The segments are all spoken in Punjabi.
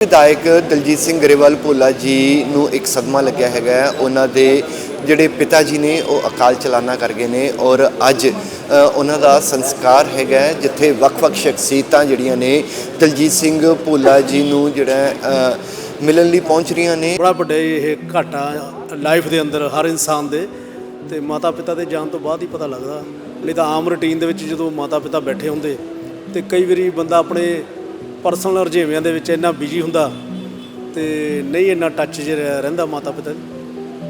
ਵਿਧਾਇਕ ਦਲਜੀਤ ਸਿੰਘ ਗਰੇਵਾਲ ਭੋਲਾ ਜੀ ਨੂੰ ਇੱਕ ਸਦਮਾ ਲੱਗਿਆ ਹੈਗਾ ਉਹਨਾਂ ਦੇ ਜਿਹੜੇ ਪਿਤਾ ਜੀ ਨੇ, ਉਹ ਅਕਾਲ ਚਲਾਣਾ ਕਰ ਗਏ ਨੇ ਔਰ ਅੱਜ ਉਹਨਾਂ ਦਾ ਸੰਸਕਾਰ ਹੈਗਾ ਜਿੱਥੇ ਵੱਖ-ਵੱਖ ਸ਼ਖਸੀਅਤਾਂ ਜਿਹੜੀਆਂ ਨੇ, ਦਲਜੀਤ ਸਿੰਘ ਭੋਲਾ ਜੀ ਨੂੰ ਜਿਹੜਾ ਮਿਲਣ ਲਈ ਪਹੁੰਚ ਰਹੀਆਂ ਨੇ। ਬੜਾ ਵੱਡਾ ਇਹ ਘਾਟਾ ਲਾਈਫ ਦੇ ਅੰਦਰ ਹਰ ਇਨਸਾਨ ਦੇ ਤੇ ਮਾਤਾ ਪਿਤਾ ਦੇ ਜਾਣ ਤੋਂ ਬਾਅਦ ਹੀ ਪਤਾ ਲੱਗਦਾ। ਨਹੀਂ ਤਾਂ ਆਮ ਰੁਟੀਨ ਦੇ ਵਿੱਚ ਜਦੋਂ ਮਾਤਾ ਪਿਤਾ ਬੈਠੇ ਹੁੰਦੇ ਤੇ ਕਈ ਵਾਰੀ ਬੰਦਾ ਆਪਣੇ ਪਰਸਨਲ ਰੁਝੇਵਿਆਂ ਦੇ ਵਿੱਚ ਇੰਨਾ ਬਿਜ਼ੀ ਹੁੰਦਾ ਤੇ ਨਹੀਂ ਇੰਨਾ ਟੱਚ 'ਚ ਰਹਿ- ਰਹਿੰਦਾ ਮਾਤਾ ਪਿਤਾ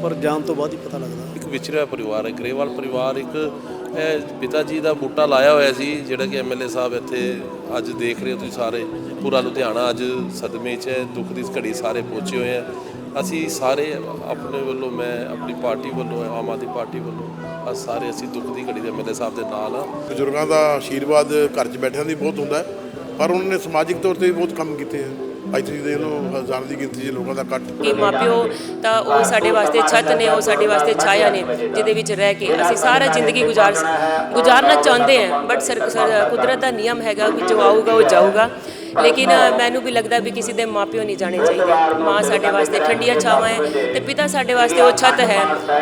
ਪਰ ਜਾਣ ਤੋਂ ਬਾਅਦ ਹੀ ਪਤਾ ਲੱਗਦਾ। ਇੱਕ ਵਿਛੜਿਆ ਪਰਿਵਾਰ ਹੈ ਗਰੇਵਾਲ ਪਰਿਵਾਰ ਇੱਕ ਇਹ ਪਿਤਾ ਜੀ ਦਾ ਬੂਟਾ ਲਾਇਆ ਹੋਇਆ ਸੀ ਜਿਹੜਾ ਕਿ ਐਮਐਲਏ ਸਾਹਿਬ ਇੱਥੇ ਅੱਜ ਦੇਖ ਰਹੇ ਹੋ ਤੁਸੀਂ ਸਾਰੇ ਪੂਰਾ ਲੁਧਿਆਣਾ ਅੱਜ ਸਦਮੇ 'ਚ ਹੈ ਦੁੱਖ ਦੀ ਇਸ ਘੜੀ ਸਾਰੇ ਪਹੁੰਚੇ ਹੋਏ ਆ। ਅਸੀਂ ਸਾਰੇ ਆਪਣੇ ਵੱਲੋਂ ਮੈਂ ਆਪਣੀ ਪਾਰਟੀ ਵੱਲੋਂ ਆਮ ਆਦਮੀ ਪਾਰਟੀ ਵੱਲੋਂ ਅੱਜ ਸਾਰੇ ਅਸੀਂ ਦੁੱਖ ਦੀ ਘੜੀ ਦੇ ਐਮਐਲਏ ਸਾਹਿਬ ਦੇ ਨਾਲ ਆ ਬਜ਼ੁਰਗਾਂ ਦਾ ਆਸ਼ੀਰਵਾਦ ਘਰ 'ਚ ਬੈਠਿਆਂ ਦੀ ਬਹੁਤ ਹੁੰਦਾ ਹੈ, ਪਰ ਉਹਨਾਂ ਨੇ ਸਮਾਜਿਕ ਤੌਰ ਤੇ ਵੀ ਬਹੁਤ ਕੰਮ ਕੀਤੇ ਹਨ ਅੱਜ ਤੁਸੀਂ ਦੇਖ ਲਓ, ਹਜ਼ਾਰਾਂ ਦੀ ਗਿਣਤੀ 'ਚ ਲੋਕਾਂ ਦਾ ਇਕੱਠ। ਕਿ ਮਾਪਿਓ ਤਾਂ ਉਹ ਸਾਡੇ ਵਾਸਤੇ ਛੱਤ ਨੇ, ਉਹ ਸਾਡੇ ਵਾਸਤੇ ਛਾਇਆ ਨੇ, ਜਿਹਦੇ ਵਿੱਚ ਰਹਿ ਕੇ ਅਸੀਂ ਸਾਰਾ ਜ਼ਿੰਦਗੀ ਗੁਜ਼ਾਰ ਗੁਜ਼ਾਰਨਾ ਚਾਹੁੰਦੇ ਹਾਂ ਬਟ ਸਰ ਸਰ- ਕੁਦਰਤ ਦਾ ਨਿਯਮ ਹੈਗਾ ਕਿ ਜੋ ਆਊਗਾ, ਉਹ ਜਾਊਗਾ। ਲੇਕਿਨ ਮੈਨੂੰ ਵੀ ਲੱਗਦਾ ਵੀ ਕਿਸੇ ਦੇ ਮਾਪਿਓ ਨਹੀਂ ਜਾਣੇ ਚਾਹੀਦੇ। ਮਾਂ ਸਾਡੇ ਵਾਸਤੇ ਠੰਡੀਆਂ ਛਾਵਾਂ ਹੈ ਤੇ ਪਿਤਾ ਸਾਡੇ ਵਾਸਤੇ ਉਹ ਛੱਤ ਹੈ।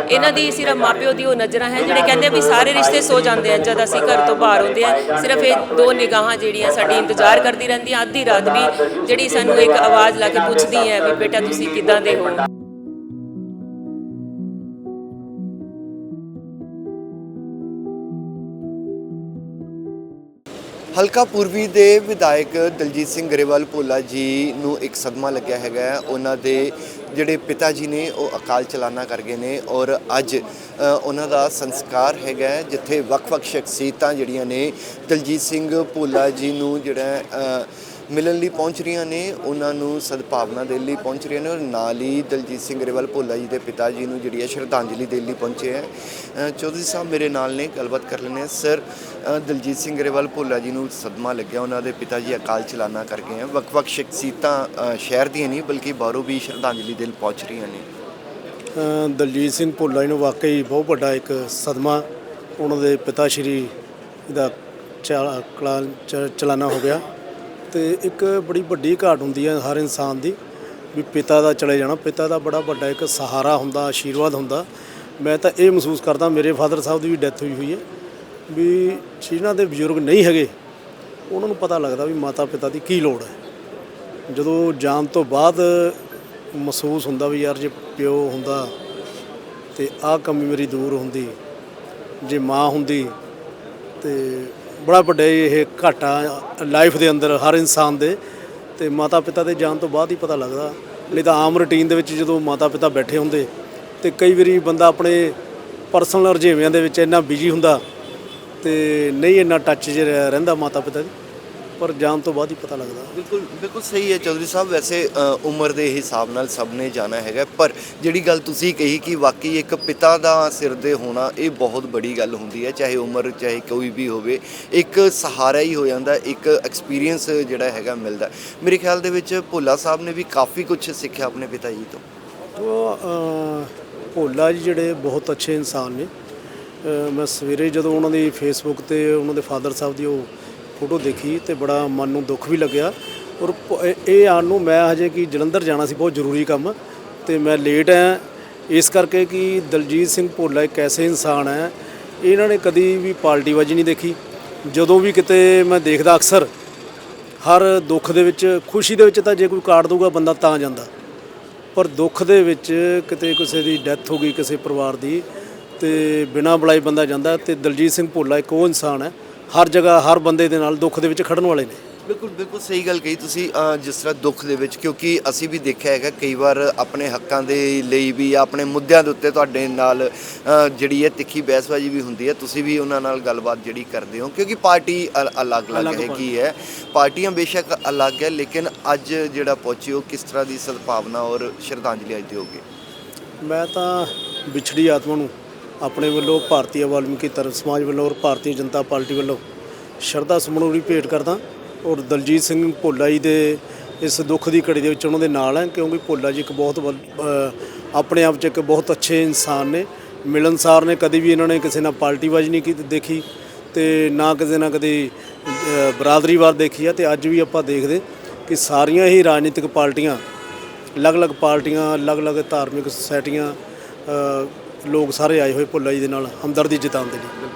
ਇਹਨਾਂ ਦੀ ਸਿਰਫ ਮਾਪਿਓ ਦੀ ਉਹ ਨਜ਼ਰਾਂ ਹੈ ਜਿਹੜੇ ਕਹਿੰਦੇ ਵੀ ਸਾਰੇ ਰਿਸ਼ਤੇ ਸੋ ਜਾਂਦੇ ਆ ਜਦ ਅਸੀਂ ਘਰ ਤੋਂ ਬਾਹਰ ਹੁੰਦੇ ਆ ਸਿਰਫ ਇਹ ਦੋ ਨਿਗਾਹਾਂ ਜਿਹੜੀਆਂ ਸਾਡੀ ਇੰਤਜ਼ਾਰ ਕਰਦੀ ਰਹਿੰਦੀਆਂ, ਅੱਧੀ ਰਾਤ ਵੀ ਜਿਹੜੀ ਸਾਨੂੰ ਇੱਕ ਆਵਾਜ਼ ਲਾ ਕੇ ਪੁੱਛਦੀ ਹੈ ਵੀ ਬੇਟਾ ਤੁਸੀਂ ਕਿੱਦਾਂ ਦੇ ਹੋ? ਹਲਕਾ ਪੂਰਬੀ ਦੇ ਵਿਧਾਇਕ ਦਲਜੀਤ ਸਿੰਘ ਗਰੇਵਾਲ ਭੋਲਾ ਜੀ ਨੂੰ ਇੱਕ ਸਦਮਾ ਲੱਗਿਆ ਹੈਗਾ ਉਹਨਾਂ ਦੇ ਜਿਹੜੇ ਪਿਤਾ ਜੀ ਨੇ, ਉਹ ਅਕਾਲ ਚਲਾਣਾ ਕਰ ਗਏ ਨੇ ਔਰ ਅੱਜ ਉਹਨਾਂ ਦਾ ਸੰਸਕਾਰ ਹੈਗਾ ਜਿੱਥੇ ਵੱਖ-ਵੱਖ ਸ਼ਖਸੀਅਤਾਂ ਜਿਹੜੀਆਂ ਨੇ, ਦਲਜੀਤ ਸਿੰਘ ਭੋਲਾ ਜੀ ਨੂੰ ਜਿਹੜਾ ਮਿਲਣ ਲਈ ਪਹੁੰਚ ਰਹੀਆਂ ਨੇ, ਉਹਨਾਂ ਨੂੰ ਸਦਭਾਵਨਾ ਦੇਣ ਲਈ ਪਹੁੰਚ ਰਹੀਆਂ ਨੇ ਔਰ ਨਾਲ ਹੀ ਦਲਜੀਤ ਸਿੰਘ ਗਰੇਵਾਲ ਭੋਲਾ ਜੀ ਦੇ ਪਿਤਾ ਜੀ ਨੂੰ ਜਿਹੜੀ ਹੈ ਸ਼ਰਧਾਂਜਲੀ ਦੇਣ ਲਈ ਪਹੁੰਚੇ ਹੈ। ਚੌਧਰੀ ਸਾਹਿਬ ਮੇਰੇ ਨਾਲ ਨੇ, ਗੱਲਬਾਤ ਕਰ ਲੈਂਦੇ ਹਾਂ। ਸਰ ਦਲਜੀਤ ਸਿੰਘ ਗਰੇਵਾਲ ਭੋਲਾ ਜੀ ਨੂੰ ਸਦਮਾ ਲੱਗਿਆ, ਉਹਨਾਂ ਦੇ ਪਿਤਾ ਜੀ ਅਕਾਲ ਚਲਾਣਾ ਕਰ ਗਏ ਹੈ। ਵੱਖ-ਵੱਖ ਸ਼ਖਸੀਅਤਾਂ ਸ਼ਹਿਰ ਦੀਆਂ ਨਹੀਂ, ਬਲਕਿ ਬਾਹਰੋਂ ਵੀ ਸ਼ਰਧਾਂਜਲੀ ਦੇਣ ਪਹੁੰਚ ਰਹੀਆਂ ਨੇ। ਦਲਜੀਤ ਸਿੰਘ ਭੋਲਾ ਜੀ ਨੂੰ ਵਾਕਈ ਬਹੁਤ ਵੱਡਾ ਇੱਕ ਸਦਮਾ ਉਹਨਾਂ ਦੇ ਪਿਤਾ ਸ਼੍ਰੀ ਦਾ ਚਲਾ- ਕਲਾ- ਚਲਾਣਾ ਹੋ ਗਿਆ। ਤੇ ਇੱਕ ਬੜੀ ਵੱਡੀ ਘਾਟ ਹੁੰਦੀ ਹੈ ਹਰ ਇਨਸਾਨ ਦੀ ਵੀ ਪਿਤਾ ਦਾ ਚਲੇ ਜਾਣਾ। ਪਿਤਾ ਦਾ ਬੜਾ ਵੱਡਾ ਇੱਕ ਸਹਾਰਾ ਹੁੰਦਾ, ਆਸ਼ੀਰਵਾਦ ਹੁੰਦਾ। ਮੈਂ ਤਾਂ ਇਹ ਮਹਿਸੂਸ ਕਰਦਾ ਮੇਰੇ ਫਾਦਰ ਸਾਹਿਬ ਦੀ ਵੀ ਡੈਥ ਹੋਈ ਹੋਈ ਹੈ ਵੀ ਜਿਨ੍ਹਾਂ ਦੇ ਬਜ਼ੁਰਗ ਨਹੀਂ ਹੈਗੇ, ਉਹਨਾਂ ਨੂੰ ਪਤਾ ਲੱਗਦਾ ਵੀ ਮਾਤਾ ਪਿਤਾ ਦੀ ਕੀ ਲੋੜ ਹੈ। ਜਦੋਂ ਜਾਣ ਤੋਂ ਬਾਅਦ ਮਹਿਸੂਸ ਹੁੰਦਾ ਵੀ ਯਾਰ ਜੇ ਪਿਓ ਹੁੰਦਾ ਤੇ ਆਹ ਕਮੀ ਮੇਰੀ ਦੂਰ ਹੁੰਦੀ, ਜੇ ਮਾਂ ਹੁੰਦੀ ਤੇ ਬੜਾ ਵੱਡੇ ਇਹ ਘਾਟਾ ਲਾਈਫ ਦੇ ਅੰਦਰ ਹਰ ਇਨਸਾਨ ਦੇ ਤੇ ਮਾਤਾ ਪਿਤਾ ਦੇ ਜਾਣ ਤੋਂ ਬਾਅਦ ਹੀ ਪਤਾ ਲੱਗਦਾ। ਨਹੀਂ ਤਾਂ ਆਮ ਰੁਟੀਨ ਦੇ ਵਿੱਚ ਜਦੋਂ ਮਾਤਾ ਪਿਤਾ ਬੈਠੇ ਹੁੰਦੇ ਤੇ ਕਈ ਵਾਰੀ ਬੰਦਾ ਆਪਣੇ ਪਰਸਨਲ ਰੁਝੇਵਿਆਂ ਦੇ ਵਿੱਚ ਇੰਨਾ ਬਿਜ਼ੀ ਹੁੰਦਾ ਤੇ ਨਹੀਂ ਇੰਨਾ ਟੱਚ 'ਚ ਰਹਿੰਦਾ ਮਾਤਾ ਪਿਤਾ ਦੀ ਪਰ ਜਾਣ ਤੋਂ ਬਾਅਦ ਹੀ ਪਤਾ ਲੱਗਦਾ। ਬਿਲਕੁਲ ਬਿਲਕੁਲ ਸਹੀ ਹੈ ਚੌਧਰੀ ਸਾਹਿਬ। ਵੈਸੇ ਅ, ਉਮਰ ਦੇ ਹਿਸਾਬ ਨਾਲ ਸਭ ਨੇ ਜਾਣਾ ਹੈਗਾ। ਪਰ ਜਿਹੜੀ ਗੱਲ ਤੁਸੀਂ ਕਹੀ ਕਿ ਵਾਕਈ ਇੱਕ ਪਿਤਾ ਦਾ ਸਿਰ ਦੇ ਹੋਣਾ ਇਹ ਬਹੁਤ ਬੜੀ ਗੱਲ ਹੁੰਦੀ ਹੈ। ਚਾਹੇ ਉਮਰ ਚਾਹੇ ਕੋਈ ਵੀ ਹੋਵੇ ਇੱਕ ਸਹਾਰਾ ਹੀ ਹੋ ਜਾਂਦਾ ਇੱਕ ਐਕਸਪੀਰੀਅੰਸ ਜਿਹੜਾ ਹੈਗਾ ਮਿਲਦਾ। ਮੇਰੇ ਖਿਆਲ ਦੇ ਵਿੱਚ ਭੋਲਾ ਸਾਹਿਬ ਨੇ ਵੀ ਕਾਫੀ ਕੁਝ ਸਿੱਖਿਆ ਆਪਣੇ ਪਿਤਾ ਜੀ ਤੋਂ। ਉਹ ਅ, ਭੋਲਾ ਜੀ ਜਿਹੜੇ ਬਹੁਤ ਅੱਛੇ ਇਨਸਾਨ ਨੇ। ਅ, ਮੈਂ ਸਵੇਰੇ ਜਦੋਂ ਉਹਨਾਂ ਦੀ ਫੇਸਬੁੱਕ ਤੇ ਉਹਨਾਂ ਦੇ ਫਾਦਰ ਸਾਹਿਬ ਦੀ ਉਹ ਫੋਟੋ ਦੇਖੀ ਤੇ ਬੜਾ ਮਨ ਨੂੰ ਦੁੱਖ ਵੀ ਲੱਗਿਆ। ਔਰ ਭ- ਇਹ- ਆਉਣ ਨੂੰ ਮੈਂ ਹਜੇ ਕਿ ਜਲੰਧਰ ਜਾਣਾ ਸੀ, ਬਹੁਤ ਜ਼ਰੂਰੀ ਕੰਮ। ਤੇ ਮੈਂ ਲੇਟ ਆ ਇਸ ਕਰਕੇ ਕਿ ਦਲਜੀਤ ਸਿੰਘ ਭੋਲਾ ਇੱਕ ਐਸੇ ਇਨਸਾਨ ਹੈ, ਇਹਨਾਂ ਨੇ ਕਦੀ ਵੀ ਪਾਰਟੀਬਾਜ਼ੀ ਨਹੀਂ ਦੇਖੀ। ਜਦੋਂ ਵੀ ਕਿਤੇ ਮੈਂ ਦੇਖਦਾ ਅਕਸਰ, ਹਰ ਦੁੱਖ ਦੇ ਵਿੱਚ, ਖੁਸ਼ੀ ਦੇ ਵਿੱਚ ਤਾਂ ਜੇ ਕੋਈ ਕਾਰਡ ਦਊਗਾ, ਬੰਦਾ ਤਾਂ ਜਾਂਦਾ। ਪਰ ਦੁੱਖ ਦੇ ਵਿੱਚ ਕਿਤੇ ਕਿਸੇ ਦੀ ਡੈਥ ਹੋ ਗਈ, ਕਿਸੇ ਪਰਿਵਾਰ ਦੀ, ਤੇ ਬਿਨਾਂ ਬੁਲਾਈ ਬੰਦਾ ਜਾਂਦਾ ਤੇ ਦਲਜੀਤ ਸਿੰਘ ਭੋਲਾ ਇੱਕ ਉਹ ਇਨਸਾਨ ਹੈ ਹਰ ਜਗ੍ਹਾ ਹਰ ਬੰਦੇ ਦੇ ਨਾਲ ਦੁੱਖ ਦੇ ਵਿੱਚ ਖੜਨ ਵਾਲੇ ਨੇ। ਬਿਲਕੁਲ ਬਿਲਕੁਲ ਸਹੀ ਗੱਲ ਕਹੀ ਤੁਸੀਂ ਜਿਸ ਤਰ੍ਹਾਂ ਦੁੱਖ ਦੇ ਵਿੱਚ ਕਿਉਂਕਿ ਅਸੀਂ ਵੀ ਦੇਖਿਆ ਹੈਗਾ ਕਈ ਵਾਰ ਆਪਣੇ ਹੱਕਾਂ ਦੇ ਲਈ ਵੀ ਆਪਣੇ ਮੁੱਦਿਆਂ ਦੇ ਉੱਤੇ ਤੁਹਾਡੇ ਨਾਲ ਜਿਹੜੀ ਹੈ ਤਿੱਖੀ ਬਹਿਸਬਾਜ਼ੀ ਵੀ ਹੁੰਦੀ ਹੈ ਤੁਸੀਂ ਵੀ ਉਹਨਾਂ ਨਾਲ ਗੱਲਬਾਤ ਜਿਹੜੀ ਕਰਦੇ ਹੋ ਕਿਉਂਕਿ ਪਾਰਟੀ ਅਲ- ਅਲੱਗ-ਅਲੱਗ ਹੈਗੀ ਹੈ। ਪਾਰਟੀਆਂ ਬੇਸ਼ੱਕ ਅਲੱਗ ਹੈ ਲੇਕਿਨ ਅੱਜ ਜਿਹੜਾ ਪਹੁੰਚੇ ਹੋ ਕਿਸ ਤਰ੍ਹਾਂ ਦੀ ਸਦਭਾਵਨਾ ਔਰ ਸ਼ਰਧਾਂਜਲੀ ਅੱਜ ਦਿਓਗੇ? ਮੈਂ ਤਾਂ ਵਿਛੜੀ ਆਤਮਾ ਨੂੰ ਆਪਣੇ ਵੱਲੋਂ ਭਾਰਤੀ ਵਾਲਮੀਕੀ ਧਰਮ ਸਮਾਜ ਵੱਲੋਂ ਔਰ ਭਾਰਤੀ ਜਨਤਾ ਪਾਰਟੀ ਵੱਲੋਂ ਸ਼ਰਧਾ ਸਮੂਹਰੀ ਭੇਟ ਕਰਦਾ ਔਰ ਦਲਜੀਤ ਸਿੰਘ ਭੋਲਾ ਜੀ ਦੇ ਇਸ ਦੁੱਖ ਦੀ ਘੜੀ ਦੇ ਵਿੱਚ ਉਹਨਾਂ ਦੇ ਨਾਲ ਹੈ ਕਿਉਂਕਿ ਭੋਲਾ ਜੀ ਇੱਕ ਬਹੁਤ ਵੱਲ- ਆਪਣੇ ਆਪ 'ਚ ਇੱਕ ਬਹੁਤ ਅੱਛੇ ਇਨਸਾਨ ਨੇ ਮਿਲਨਸਾਰ ਨੇ ਕਦੇ ਵੀ ਇਹਨਾਂ ਨੇ ਕਿਸੇ ਨਾਲ ਪਾਰਟੀਬਾਜ਼ੀ ਨਹੀਂ ਕੀਤੀ ਦੇਖੀ ਤੇ ਨਾ ਕਿਸੇ ਨਾਲ ਕਦੇ ਅ, ਬਰਾਦਰੀਵਾਦ ਦੇਖੀ ਆ ਤੇ ਅੱਜ ਵੀ ਆਪਾਂ ਦੇਖਦੇ ਕਿ ਸਾਰੀਆਂ ਹੀ ਰਾਜਨੀਤਿਕ ਪਾਰਟੀਆਂ ਅਲੱਗ-ਅਲੱਗ ਪਾਰਟੀਆਂ ਅਲੱਗ-ਅਲੱਗ ਧਾਰਮਿਕ ਸੁਸਾਇਟੀਆਂ ਲੋਕ ਸਾਰੇ ਆਏ ਹੋਏ ਭੁੱਲਾ ਜੀ ਦੇ ਨਾਲ ਹਮਦਰਦੀ ਜਤਾਉਣ ਦੇ ਲਈ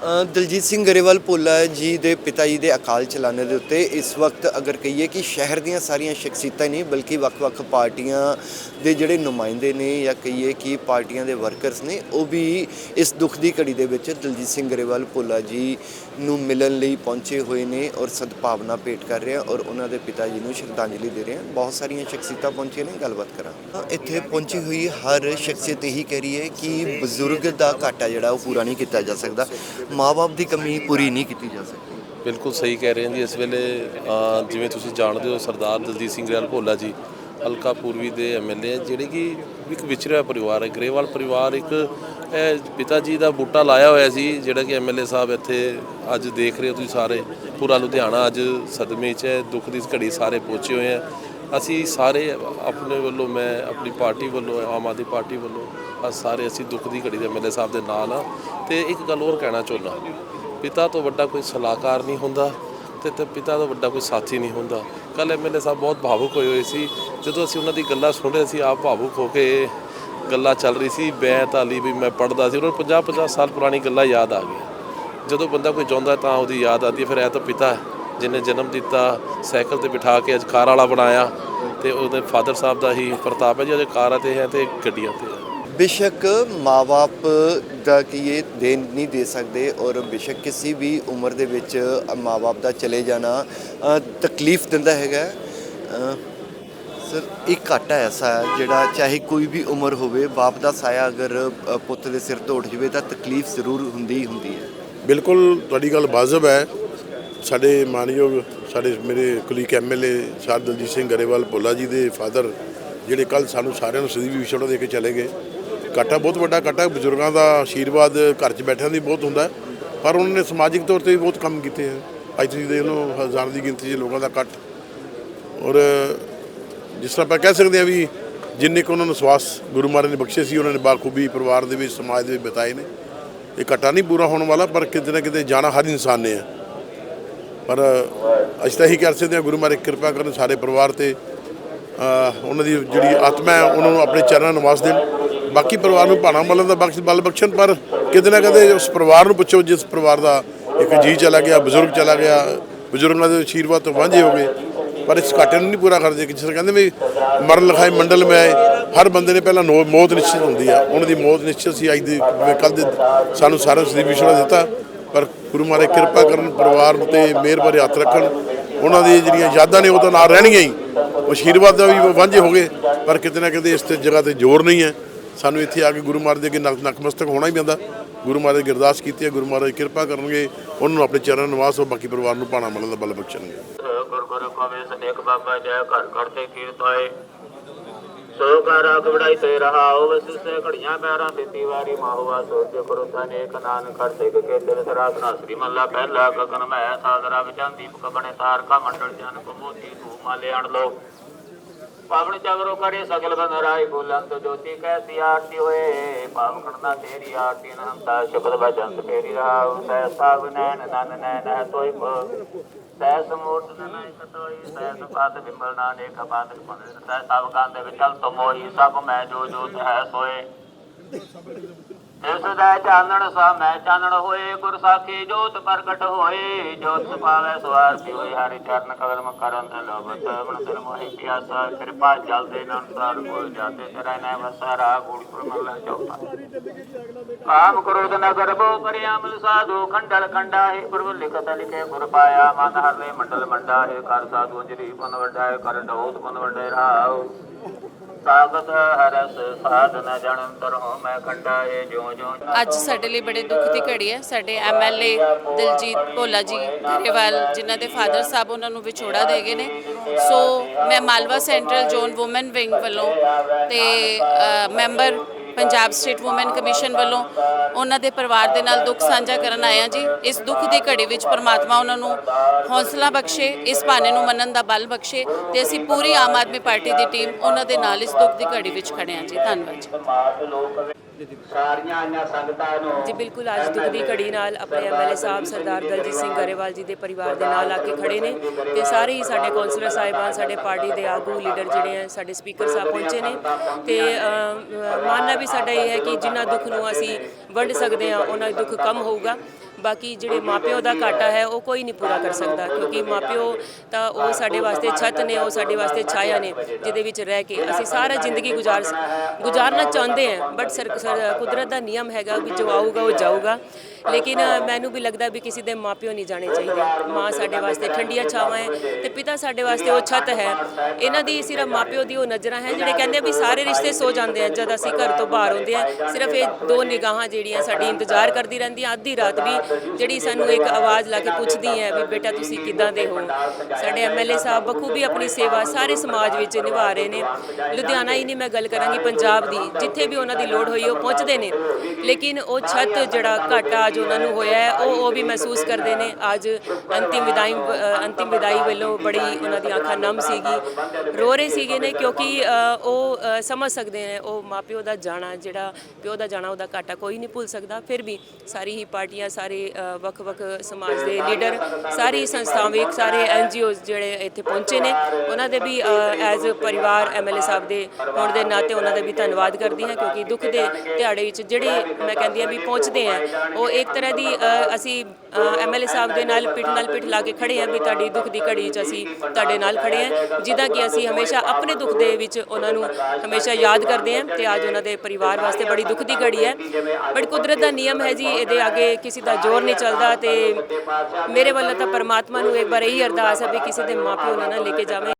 ਅ, ਦਲਜੀਤ ਸਿੰਘ ਗਰੇਵਾਲ ਭੋਲਾ ਜੀ ਦੇ ਪਿਤਾ ਜੀ ਦੇ ਅਕਾਲ ਚਲਾਣੇ ਦੇ ਉੱਤੇ ਇਸ ਵਕਤ ਅਗਰ ਕਹੀਏ ਕਿ ਸ਼ਹਿਰ ਦੀਆਂ ਸਾਰੀਆਂ ਸ਼ਖਸੀਅਤਾਂ ਹੀ ਨਹੀਂ ਬਲਕਿ ਵੱਖ-ਵੱਖ ਪਾਰਟੀਆਂ ਦੇ ਜਿਹੜੇ ਨੁਮਾਇੰਦੇ ਨੇ ਜਾਂ ਕਹੀਏ ਕਿ ਪਾਰਟੀਆਂ ਦੇ ਵਰਕਰਸ ਨੇ, ਉਹ ਵੀ ਇਸ ਦੁੱਖ ਦੀ ਘੜੀ ਦੇ ਵਿੱਚ ਦਲਜੀਤ ਸਿੰਘ ਗਰੇਵਾਲ ਭੋਲਾ ਜੀ ਨੂੰ ਮਿਲਣ ਲਈ ਪਹੁੰਚੇ ਹੋਏ ਨੇ ਔਰ ਸਦਭਾਵਨਾ ਭੇਟ ਕਰ ਰਹੇ ਆ ਔਰ ਉਹਨਾਂ ਦੇ ਪਿਤਾ ਜੀ ਨੂੰ ਸ਼ਰਧਾਂਜਲੀ ਦੇ ਰਹੇ ਆ। ਬਹੁਤ ਸਾਰੀਆਂ ਸ਼ਖਸੀਅਤਾਂ ਪਹੁੰਚੀਆਂ ਨੇ, ਗੱਲਬਾਤ ਕਰਾਂ ਤਾਂ ਇੱਥੇ ਪਹੁੰਚੀ ਹੋਈ ਹਰ ਸ਼ਖਸੀਅਤ ਇਹੀ ਕਹਿ ਰਹੀ ਹੈ ਕਿ ਬਜ਼ੁਰਗ ਦਾ ਘਾਟਾ ਜਿਹੜਾ ਉਹ ਪੂਰਾ ਨਹੀਂ ਕੀਤਾ ਜਾ ਸਕਦਾ। ਮਾਪੇ ਦੀ ਕਮੀ ਪੂਰੀ ਨਹੀਂ ਕੀਤੀ ਜਾ ਸਕਦੀ। ਬਿਲਕੁਲ ਸਹੀ ਕਹਿ ਰਹੇ ਹਾਂ ਜੀ। ਇਸ ਵੇਲੇ ਜਿਵੇਂ ਤੁਸੀਂ ਜਾਣਦੇ ਹੋ ਸਰਦਾਰ ਦਲਜੀਤ ਸਿੰਘ ਗਰੇਵਾਲ ਭੋਲਾ ਜੀ ਹਲਕਾ ਪੂਰਬੀ ਦੇ ਐਮਐਲਏ ਜਿਹੜੇ ਕਿ ਇੱਕ ਵਿਚਰਿਆ ਪਰਿਵਾਰ ਹੈ, ਗਰੇਵਾਲ ਪਰਿਵਾਰ ਇੱਕ ਪਿਤਾ ਜੀ ਦਾ ਬੂਟਾ ਲਾਇਆ ਹੋਇਆ ਸੀ, ਜਿਹੜਾ ਕਿ ਐਮਐਲਏ ਸਾਹਿਬ ਇੱਥੇ ਅੱਜ ਦੇਖ ਰਹੇ ਹੋ ਤੁਸੀਂ ਸਾਰੇ, ਪੂਰਾ ਲੁਧਿਆਣਾ ਅੱਜ ਸਦਮੇ 'ਚ ਹੈ, ਦੁੱਖ ਦੀ ਘੜੀ ਸਾਰੇ ਪਹੁੰਚੇ ਹੋਏ ਆ ਅਸੀਂ ਸਾਰੇ ਆਪਣੇ ਵੱਲੋਂ, ਮੈਂ ਆਪਣੀ ਪਾਰਟੀ ਵੱਲੋਂ, ਆਮ ਆਦਮੀ ਪਾਰਟੀ ਵੱਲੋਂ ਅੱਜ ਸਾਰੇ ਅਸੀਂ ਦੁੱਖ ਦੀ ਘੜੀ ਦੇ ਐਮਐਲਏ ਸਾਹਿਬ ਦੇ ਨਾਲ ਆ ਤੇ ਇੱਕ ਗੱਲ ਹੋਰ ਕਹਿਣਾ ਚਾਹੁੰਦਾ, ਪਿਤਾ ਤੋਂ ਵੱਡਾ ਕੋਈ ਸਲਾਹਕਾਰ ਨਹੀਂ ਹੁੰਦਾ। ਤੇ ਤਾਂ ਪਿਤਾ ਦਾ ਵੱਡਾ ਕੋਈ ਸਾਥੀ ਨਹੀਂ ਹੁੰਦਾ। ਕੱਲ ਐਮਐਲਏ ਸਾਹਿਬ ਬਹੁਤ ਭਾਵੁਕ ਹੋਏ ਹੋਏ ਸੀ। ਜਦੋਂ ਅਸੀਂ ਉਹਨਾਂ ਦੀ ਗੱਲਾਂ ਸੁਣ ਰਹੇ ਸੀ ਆਪ ਭਾਵੁਕ ਹੋ ਕੇ ਗੱਲਾਂ ਚੱਲ ਰਹੀ ਸੀ। ਮੈਂ ਤਾਲੀ ਵੀ ਮੈਂ ਪੜਦਾ ਸੀ। ਉਹਨਾਂ ਨੂੰ 50 50 ਸਾਲ ਪੁਰਾਣੀ ਗੱਲਾਂ ਯਾਦ ਆ ਗਈਆਂ। ਜਦੋਂ ਬੰਦਾ ਕੋਈ ਚਾਹੁੰਦਾ ਤਾਂ ਉਹਦੀ ਯਾਦ ਆਦੀ ਫਿਰ ਇਹ ਤਾਂ ਪਿਤਾ ਹੈ, ਜਿਹਨੇ ਜਨਮ ਦਿੱਤਾ ਸਾਈਕਲ ਤੇ ਬਿਠਾ ਕੇ ਅੱਜ ਕਾਰ ਵਾਲਾ ਬਣਾਇਆ ਤੇ ਉਹਦੇ ਫਾਦਰ ਸਾਹਿਬ ਦਾ ਹੀ ਪ੍ਰਤਾਪ ਹੈ ਜੀ। ਉਹਦੇ ਕਾਰਾਂ ਤੇ ਹੈ ਤੇ ਗੱਡੀਆਂ ਤੇ ਹੈ। ਬੇਸ਼ੱਕ ਮਾਪੇ ਦਾ ਕੀ ਇਹ ਦੇਣ ਨਹੀਂ ਦੇ ਸਕਦੇ ਔਰ ਬੇਸ਼ੱਕ ਕਿਸੇ ਵੀ ਉਮਰ ਦੇ ਵਿੱਚ ਮਾਪੇ ਦਾ ਚਲੇ ਜਾਣਾ ਤਕਲੀਫ ਦਿੰਦਾ ਹੈਗਾ। ਸਰ ਇੱਕ ਘਾਟਾ ਐਸਾ ਹੈ ਜਿਹੜਾ ਚਾਹੇ ਕੋਈ ਵੀ ਉਮਰ ਹੋਵੇ, ਬਾਪ ਦਾ ਸਾਇਆ ਅਗਰ ਪੁੱਤ ਦੇ ਸਿਰ ਤੋਂ ਉੱਠ ਜਾਵੇ ਤਾਂ ਤਕਲੀਫ ਜ਼ਰੂਰ ਹੁੰਦੀ ਹੀ ਹੁੰਦੀ ਹੈ। ਬਿਲਕੁਲ, ਤੁਹਾਡੀ ਗੱਲ ਵਾਜਬ ਹੈ। ਸਾਡੇ ਮਾਨਯੋਗ, ਸਾਡੇ ਮੇਰੇ ਕੁਲੀਕ ਐਮਐਲਏ ਸਾਧ ਦਲਜੀਤ ਸਿੰਘ ਗਰੇਵਾਲ ਭੋਲਾ ਜੀ ਦੇ ਫਾਦਰ ਜਿਹੜੇ ਕੱਲ ਸਾਨੂੰ ਸਾਰਿਆਂ ਨੂੰ ਸਦੀਵੀ ਵਿਛੜਾ ਦੇ ਕੇ ਚਲੇ ਗਏ। ਘਾਟਾ ਬਹੁਤ ਵੱਡਾ ਘਾਟਾ ਹੈ। ਬਜ਼ੁਰਗਾਂ ਦਾ ਆਸ਼ੀਰਵਾਦ ਘਰ 'ਚ ਬੈਠਿਆਂ ਦੀ ਬਹੁਤ ਹੁੰਦਾ ਪਰ ਉਹਨਾਂ ਨੇ ਸਮਾਜਿਕ ਤੌਰ ਤੇ ਵੀ ਬਹੁਤ ਕੰਮ ਕੀਤੇ ਹੈ। ਅੱਜ ਤੁਸੀਂ ਦੇਖ ਲਓ ਹਜ਼ਾਰਾਂ ਦੀ ਗਿਣਤੀ 'ਚ ਲੋਕਾਂ ਦਾ ਇਕੱਠ ਔਰ ਜਿਸ ਤਰ੍ਹਾਂ ਆਪਾਂ ਕਹਿ ਸਕਦੇ ਹਾਂ ਵੀ ਜਿੰਨੇ ਕੁ ਉਹਨਾਂ ਨੂੰ ਸਵਾਸ ਗੁਰੂ ਮਹਾਰਾਜ ਨੇ ਬਖਸ਼ੇ ਸੀ, ਉਹਨਾਂ ਨੇ ਬਾਖੂਬੀ ਪਰਿਵਾਰ ਦੇ ਵਿੱਚ, ਸਮਾਜ ਦੇ ਵਿੱਚ ਬਿਤਾਏ ਨੇ। ਇਹ ਘਟਾ ਨਹੀਂ ਪੂਰਾ ਹੋਣ ਵਾਲਾ, ਪਰ ਕਿਤੇ ਨਾ ਕਿਤੇ ਜਾਣਾ ਹਰ ਇਨਸਾਨ ਨੇ ਹੈ। ਪਰ ਅਸੀਂ ਤਾਂ ਇਹੀ ਕਰ ਸਕਦੇ ਹਾਂ, ਗੁਰੂ ਮਹਾਰਾਜ ਕਿਰਪਾ ਕਰਨ ਸਾਰੇ ਪਰਿਵਾਰ ਤੇ ਉਹਨਾਂ ਦੀ ਜਿਹੜੀ ਆਤਮਾ ਹੈ, ਉਹਨਾਂ ਨੂੰ ਆਪਣੇ ਚਰਨਾਂ ਨੂੰ ਨਿਵਾਸ ਦੇਣ। ਬਾਕੀ ਪਰਿਵਾਰ ਨੂੰ ਭਾਣਾ ਮਲਨ ਦਾ ਬਖਸ਼ ਬਲ ਬਖਸ਼ਣ, ਪਰ ਕਿਤੇ ਨਾ ਕਿਤੇ ਉਸ ਪਰਿਵਾਰ ਨੂੰ ਪੁੱਛੋ, ਜਿਸ ਪਰਿਵਾਰ ਦਾ ਇੱਕ ਜੀ ਚਲਾ ਗਿਆ, ਬਜ਼ੁਰਗ ਚਲਾ ਗਿਆ, ਬਜ਼ੁਰਗਾਂ ਦੇ ਆਸ਼ੀਰਵਾਦ ਤੋਂ ਵਾਂਝੇ ਹੋ ਗਏ, ਪਰ ਇਸ ਘਾਟੇ ਨੂੰ ਨਹੀਂ ਪੂਰਾ ਕਰਦੇ। ਕਿ ਜਿਸ ਕਹਿੰਦੇ ਵੀ ਮਰਨ ਲਿਖਾਏ ਮੰਡਲ ਮੈਂ ਆਏ ਹਰ ਬੰਦੇ ਨੇ ਪਹਿਲਾਂ ਨੋ- ਮੌਤ ਨਿਸ਼ਚਿਤ ਹੁੰਦੀ ਆ। ਉਹਨਾਂ ਦੀ ਮੌਤ ਨਿਸ਼ਚਿਤ ਸੀ। ਅੱਜ ਦੀ ਕੱਲ ਦੇ ਸਾਨੂੰ ਸਾਰਾ ਸਦੀਵ ਵਿਸ਼ਵਾ ਦਿੱਤਾ। ਪਰ ਗੁਰੂ ਮਹਾਰਾਜ ਕਿਰਪਾ ਕਰਨ, ਪਰਿਵਾਰ ਤੇ ਮਿਹਰ ਭਰੇ ਹੱਥ ਰੱਖਣ। ਉਹਨਾਂ ਦੀ ਜਿਹੜੀਆਂ ਯਾਦਾਂ ਨੇ, ਉਹ ਤਾਂ ਨਾਲ ਰਹਿਣਗੀਆਂ ਹੀ। ਉਹ ਆਸ਼ੀਰਵਾਦ ਦਾ ਵੀ ਵਾਂਝੇ ਹੋ ਗਏ। ਪਰ ਕਿਤੇ ਨਾ ਕਿਤੇ ਇਸ ਤੇ ਜਗ੍ਹਾ ਤੇ ਜ਼ੋਰ ਨਹੀਂ ਹੈ। ਸਾਨੂੰ ਇੱਥੇ ਆ ਕੇ ਗੁਰੂ ਮਹਾਰਾਜ ਦੇ ਅੱਗੇ ਨਕ- ਹੋਣਾ ਹੀ ਪੈਂਦਾ। ਗੁਰੂ ਮਹਾਰਾਜ ਦੀ ਅਰਦਾਸ ਕੀਤੀ ਹੈ, ਗੁਰੂ ਮਹਾਰਾਜ ਕਿਰਪਾ ਕਰਨਗੇ, ਉਹਨਾਂ ਨੂੰ ਆਪਣੇ ਚਰਨ ਨਿਵਾਸ ਹੋ, ਬਾਕੀ ਪਰਿਵਾਰ ਨੂੰ ਪਾਣਾ ਮਲਣ ਦਾ ਬਲ ਬਖਸ਼ਣਗੇ। ਗੁਰ ਗੁਰ ਕਵੇ, ਸਨੇਕ ਬਾਬਾ ਜੈ ਘਰ ਘਰ ਤੇ ਕੀਰਤ ਸੋ ਕਰ ਰਾਖ ਤੇ ਰਹਾ ਹੋਵੇ ਸਿਸੇ ਘੜੀਆਂ ਪੈਰਾਂ ਤੇ ਤੀਵਾਰੀ ਮਾਹੁਆ ਸੋਚ ਕਰੋ ਅਨੇਕ ਨਾਨਕ ਕਰ ਤੇ ਕੇ ਤੇਰੇ ਸਰਾਸਨਾ ਸ੍ਰੀ ਮੱਲਾ ਪਹਿਲਾ ਗਗਨ ਮੈਂ ਸਾਦਰਾ ਵਿਚਾਂ ਦੀਪਕ ਬਣੇ ਤਾਰਕਾ ਮੰਡਲ, ਜਨ ਕੋ ਮੋਤੀ ਤੂੰ ਅਣ ਲੋ। ਪਾਵਨ ਚਗਰੋ ਕਰੇ ਸਗਲ ਬਨ ਰਾਈ ਬੁਲੰਦ, ਜੋਤੀ ਕੈਸੀ ਆਰਤੀ ਹੋਏ। ਪਾਵਨ ਨਾ ਤੇਰੀ ਆਰਤੀ ਨੰਤਾ ਸ਼ਬਦ ਬਜੰਤ ਤੇਰੀ ਰਾਹ ਸੈ ਸਾਬ ਨੈਣ, ਨਨ ਨੈਣ, ਹੈ ਤੋਈ ਸੈਸ ਮੂਰਤ ਨਨੈ ਕਤੋਈ ਸੈਸ ਪਾਤ ਬਿੰਬਲ ਨਾਨੇ ਕਬਾਦ ਪੰਦ ਸੈ ਸਭ ਕਾਂਦੇ ਵਿਚਲ ਤਮੋਈ ਸਭ ਮੈਂ ਜੋ ਇਸ ਦਾ ਚਾਨਣ ਸਾ ਚਾਨਣ ਹੋਏ, ਗੁਰ ਸਾਖੀ ਜੋਤ ਪ੍ਰਗਟ ਹੋਏ, ਜੋਤ ਪਾਵੇ ਸਵਾਰਤੀ ਹੋਏ, ਹਰਿ ਚਰਨ ਕਦਮ ਕਰਨ ਤੇ ਲੋਭਤ, ਮਨ ਤਨ ਮੋਹਿ ਪਿਆਸਾ, ਕਿਰਪਾ ਜਲ ਦੇ ਨੰਸਾਰ ਕੋ ਜਾਤੇ ਤੇਰਾ ਨੈ ਵਸਰਾ ਗੂੜੀ ਪੁਰ ਮਹਲਾ ਕਾਮ ਕ੍ਰੋਧ ਨ ਗਰਭੋ ਕਰਿ ਸਾਧੂ, ਖੰਡਲ ਖੰਡਾ ਹੈ ਪ੍ਰਭੂ ਲਿਖਤ ਲਿਖੇ ਗੁਰ ਪਾਇਆ, ਮਨ ਹਰਲੇ ਮੰਡਲ ਮੰਡਾ ਹੈ ਕਰ ਸਾਧੂ ਜਰੀ ਪਨ ਵੱਡਾ ਹੈ ਕਰ ਢੋਤ ਪਨ ਵੱਡੇ ਰਾਉ ਸਾਗਤ ਹਰਸ, ਸਾਧ ਨ ਜਣੰਤਰ ਮੈਂ ਖੰਡਾ ਜਿਉ ਜਿਉ ਅੱਜ ਸਾਡੇ ਲਈ ਬੜੇ ਦੁੱਖ ਦੀ ਘੜੀ ਹੈ। ਸਾਡੇ ਐਮਐਲਏ ਦਿਲਜੀਤ ਭੋਲਾ ਜੀ ਗਰੇਵਾਲ, ਜਿਨ੍ਹਾਂ ਦੇ ਫਾਦਰ ਸਾਹਿਬ ਉਹਨਾਂ ਨੂੰ ਵਿਛੋੜਾ ਦੇ ਗਏ ਨੇ। ਸੋ ਮੈਂ Malwa central zone women wing ਵੱਲੋਂ ਤੇ member Punjab state women commission ਵੱਲੋਂ ਉਹਨਾਂ ਦੇ ਪਰਿਵਾਰ ਦੇ ਨਾਲ ਦੁੱਖ ਸਾਂਝਾ ਕਰਨ ਆਇਆ ਜੀ। ਇਸ ਦੁੱਖ ਦੀ ਘੜੀ ਵਿੱਚ ਪਰਮਾਤਮਾ ਉਹਨਾਂ ਨੂੰ ਹੌਸਲਾ ਬਖਸ਼ੇ, ਇਸ ਬਾਣੇ ਨੂੰ ਮੰਨਣ ਦਾ ਬਲ ਬਖਸ਼ੇ ਤੇ ਅਸੀਂ ਪੂਰੀ ਆਮ ਆਦਮੀ ਪਾਰਟੀ ਦੀ ਟੀਮ ਉਹਨਾਂ ਦੇ ਨਾਲ ਇਸ ਦੁੱਖ ਦੀ ਘੜੀ ਵਿੱਚ ਖੜੇ ਹਾਂ ਜੀ। ਧੰਨਵਾਦ ਜੀ। ਸਾਰੀਆਂ ਆਈਆਂ ਸੰਗਤਾਂ ਨੂੰ ਜੀ ਬਿਲਕੁਲ ਅੱਜ ਦੁੱਖ ਦੀ ਘੜੀ ਨਾਲ ਆਪਣੇ ਐਮਐਲਏ ਸਾਹਿਬ ਸਰਦਾਰ ਦਲਜੀਤ ਸਿੰਘ ਗਰੇਵਾਲ ਜੀ ਦੇ ਪਰਿਵਾਰ ਦੇ ਨਾਲ ਆ ਕੇ ਖੜੇ ਨੇ ਤੇ ਸਾਰੇ ਹੀ ਸਾਡੇ ਕੌਂਸਲਰ ਸਾਹਿਬਾਨ ਸਾਡੇ ਪਾਰਟੀ ਦੇ ਆਗੂ ਲੀਡਰ ਜਿਹੜੇ ਆ ਸਾਡੇ ਸਪੀਕਰ ਸਾਹਿਬ ਪਹੁੰਚੇ ਨੇ ਤੇ ਮਾਨਨਾ ਵੀ ਸਾਡਾ ਇਹ ਹੈ ਕਿ ਜਿੰਨਾ ਦੁੱਖ ਨੂੰ ਅਸੀਂ ਵੰਡ ਸਕਦੇ ਆ ਉਹਨਾਂ ਦੁੱਖ ਕਮ ਹੋਊਗਾ। ਬਾਕੀ ਜਿਹੜੇ ਮਾਪਿਓ ਦਾ ਘਾਟਾ ਹੈ, ਉਹ ਕੋਈ ਨਹੀਂ ਪੂਰਾ ਕਰ ਸਕਦਾ, ਕਿਉਂਕਿ ਮਾਪਿਓ ਤਾਂ ਉਹ ਸਾਡੇ ਵਾਸਤੇ ਛੱਤ ਨੇ, ਉਹ ਸਾਡੇ ਵਾਸਤੇ ਛਾਇਆ ਨੇ, ਜਿਹਦੇ ਵਿੱਚ ਰਹਿ ਕੇ ਅਸੀਂ ਸਾਰਾ ਜ਼ਿੰਦਗੀ ਗੁਜ਼ਾਰ ਗੁਜ਼ਾਰਨਾ ਚਾਹੁੰਦੇ ਹਾਂ ਬਟ ਸਰ, ਸਰ- ਕੁਦਰਤ ਦਾ ਨਿਯਮ ਹੈਗਾ ਵੀ ਜੋ ਆਊਗਾ, ਉਹ ਜਾਊਗਾ। ਲੇਕਿਨ ਮੈਨੂੰ ਵੀ ਲੱਗਦਾ ਵੀ ਕਿਸੇ ਦੇ ਮਾਪਿਓ ਨਹੀਂ ਜਾਣੇ ਚਾਹੀਦੇ। ਮਾਂ ਸਾਡੇ ਵਾਸਤੇ ਠੰਡੀਆਂ ਛਾਵਾਂ ਹੈ ਤੇ ਪਿਤਾ ਸਾਡੇ ਵਾਸਤੇ ਉਹ ਛੱਤ ਹੈ। ਇਹਨਾਂ ਦੀ ਸਿਰਫ ਮਾਪਿਓ ਦੀ ਉਹ ਨਜ਼ਰਾਂ ਹੈ ਜਿਹੜੇ ਕਹਿੰਦੇ ਵੀ ਸਾਰੇ ਰਿਸ਼ਤੇ ਸੋ ਜਾਂਦੇ ਆ। ਜਦ ਅਸੀਂ ਘਰ ਤੋਂ ਬਾਹਰ ਹੁੰਦੇ ਆ, ਸਿਰਫ ਇਹ ਦੋ ਨਿਗਾਹਾਂ ਜਿਹੜੀਆਂ ਸਾਡੀ ਇੰਤਜ਼ਾਰ ਕਰਦੀ ਰਹਿੰਦੀਆਂ ਅੱਧੀ ਰਾਤ ਵੀ ਜਿਹੜੀ ਸਾਨੂੰ ਇੱਕ ਆਵਾਜ਼ ਲਾ ਕੇ ਪੁੱਛਦੀ ਹੈ ਵੀ ਬੇਟਾ ਤੁਸੀਂ ਕਿੱਦਾਂ ਦੇ ਹੋ? ਸਾਡੇ ਐਮਐਲਏ ਸਾਹਿਬ ਬਖੂਬੀ ਆਪਣੀ ਸੇਵਾ ਸਾਰੇ ਸਮਾਜ ਵਿੱਚ ਨਿਭਾ ਰਹੇ ਨੇ। ਲੁਧਿਆਣਾ ਹੀ ਨਹੀਂ ਮੈਂ ਗੱਲ ਕਰਾਂਗੀ, ਪੰਜਾਬ ਦੀ। ਜਿੱਥੇ ਵੀ ਉਹਨਾਂ ਦੀ ਲੋੜ ਹੋਈ ਉਹ ਪਹੁੰਚਦੇ ਨੇ। ਲੇਕਿਨ ਉਹ ਛੱਤ ਜਿਹੜਾ ਘਾਟਾ ਅੱਜ ਉਹਨਾਂ ਨੂੰ ਹੋਇਆ ਹੈ, ਉਹ ਉਹ ਵੀ ਮਹਿਸੂਸ ਕਰਦੇ ਨੇ। ਅੱਜ ਅੰਤਿਮ ਵਿਦਾਈ ਅੰਤਿਮ ਵਿਦਾਈ ਵੱਲੋਂ ਬੜੀ ਉਹਨਾਂ ਦੀ ਅੱਖਾਂ ਨਮ ਸੀਗੀ। ਰੋ ਰਹੇ ਸੀਗੇ ਨੇ ਕਿਉਂਕਿ ਉਹ ਸਮਝ ਸਕਦੇ ਨੇ, ਉਹ ਮਾਪਿਓ ਦਾ ਜਾਣਾ, ਜਿਹੜਾ ਪਿਓ ਦਾ ਜਾਣਾ, ਉਹਦਾ ਘਾਟਾ ਕੋਈ ਨਹੀਂ ਭੁੱਲ ਸਕਦਾ। ਫਿਰ ਵੀ ਸਾਰੀ ਹੀ ਪਾਰਟੀਆਂ, ਸਾਰੇ ਵੱਖ-ਵੱਖ ਸਮਾਜ ਦੇ ਲੀਡਰ, ਸਾਰੀ ਸੰਸਥਾਵਾਂ ਸਾਰੇ ਐਨਜੀਓਜ਼ ਜਿਹੜੇ ਇੱਥੇ ਪਹੁੰਚੇ ਨੇ। ਉਹਨਾਂ ਦੇ ਵੀ ਐਜ਼ ਪਰਿਵਾਰ ਐਮਐਲਏ ਸਾਹਿਬ ਦੇ ਹੋਣ ਦੇ ਨਾਤੇ ਉਹਨਾਂ ਦਾ ਵੀ ਧੰਨਵਾਦ ਕਰਦੀ ਹਾਂ, ਕਿਉਂਕਿ ਦੁੱਖ ਦੇ ਦਿਹਾੜੇ ਵਿੱਚ ਜਿਹੜੇ ਮੈਂ ਕਹਿੰਦੀ ਹਾਂ ਵੀ ਪਹੁੰਚਦੇ ਆ, ਉਹ ਇੱਕ ਤਰ੍ਹਾਂ ਦੀ ਅ, ਅਸੀਂ ਐਮਐਲਏ ਸਾਹਿਬ ਦੇ ਨਾਲ ਪਿੱਠ ਨਾਲ ਪਿੱਠ ਲਾ ਕੇ ਖੜੇ ਆ ਵੀ ਤੁਹਾਡੀ ਦੁੱਖ ਦੀ ਘੜੀ 'ਚ ਅਸੀਂ ਤੁਹਾਡੇ ਨਾਲ ਖੜੇ ਆ ਜਿੱਦਾਂ ਕਿ ਅਸੀਂ ਹਮੇਸ਼ਾ ਆਪਣੇ ਦੁੱਖ ਦੇ ਵਿੱਚ ਉਹਨਾਂ ਨੂੰ ਹਮੇਸ਼ਾ ਯਾਦ ਕਰਦੇ ਆ ਤੇ ਅੱਜ ਉਹਨਾਂ ਦੇ ਪਰਿਵਾਰ ਵਾਸਤੇ ਬੜੀ ਦੁੱਖ ਦੀ ਘੜੀ ਹੈ। ਬਟ ਕੁਦਰਤ ਦਾ ਨਿਯਮ ਹੈ ਜੀ ਇਹਦੇ ਅੱਗੇ ਕਿਸੇ ਦਾ ਜ਼ੋਰ ਨਹੀਂ ਚੱਲਦਾ ਤੇ ਮੇਰੇ ਵੱਲੋਂ ਤਾਂ ਪਰਮਾਤਮਾ ਨੂੰ ਇੱਕ ਵਾਰ ਇਹੀ ਅਰਦਾਸ ਹੈ ਵੀ ਕਿਸੇ ਦੇ ਮਾਪਿਓ ਨਾ ਨਾ ਲੈ ਕੇ ਜਾਵੇ।